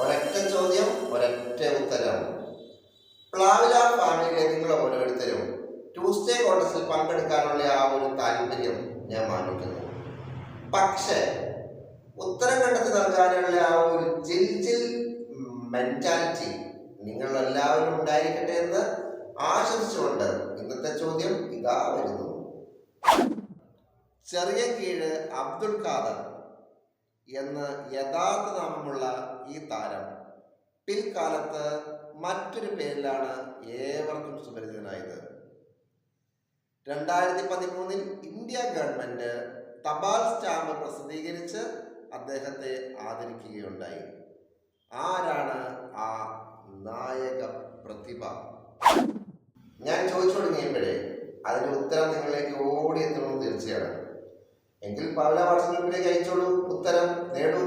ഒരൊറ്റ ചോദ്യം ഒരൊറ്റ ഉത്തരം. പ്ലാവില ഫാമിലിയിലെ നിങ്ങൾ ഓരോരുത്തരും ട്യൂസ്ഡേ കോൺഗ്രസിൽ പങ്കെടുക്കാനുള്ള ആ ഒരു താല്പര്യം ഞാൻ മാനിക്കുന്നു. പക്ഷേ ഉത്തരം കണ്ടെത്തി നൽകാനുള്ള ആ ഒരു ജിൽ ജിൽ മെന്റാലിറ്റി നിങ്ങൾ എല്ലാവരും ഉണ്ടായിരിക്കട്ടെ എന്ന് ആശംസിച്ചുകൊണ്ട് ഇന്നത്തെ ചോദ്യം ഇതാ വരുന്നു. ചെറിയ കീഴ് അബ്ദുൾ ഖാദർ എന്ന് യഥാർത്ഥ നാമമുള്ള ഈ താരം. പിൽക്കാലത്ത് മറ്റൊരു പേരിലാണ് ഏവർക്കും സുപരിചിതനായത്. രണ്ടായിരത്തി പതിമൂന്നിൽ ഇന്ത്യ ഗവൺമെന്റ് തപാൽ സ്റ്റാമ്പ് പ്രസിദ്ധീകരിച്ച് അദ്ദേഹത്തെ ആദരിക്കുകയുണ്ടായി. ആരാണ് ആ നായക പ്രതിഭ? ഞാൻ ചോദിച്ചു തുടങ്ങിയപ്പോഴേ അതിന്റെ ഉത്തരം നിങ്ങളിലേക്ക് ഓടിയെത്തണമെന്ന് തീർച്ചയാണ്. എങ്കിൽ പല വാട്സപ്പ് ഗ്രൂപ്പിലേക്ക് അയച്ചോളൂ ഉത്തരം നേടൂ.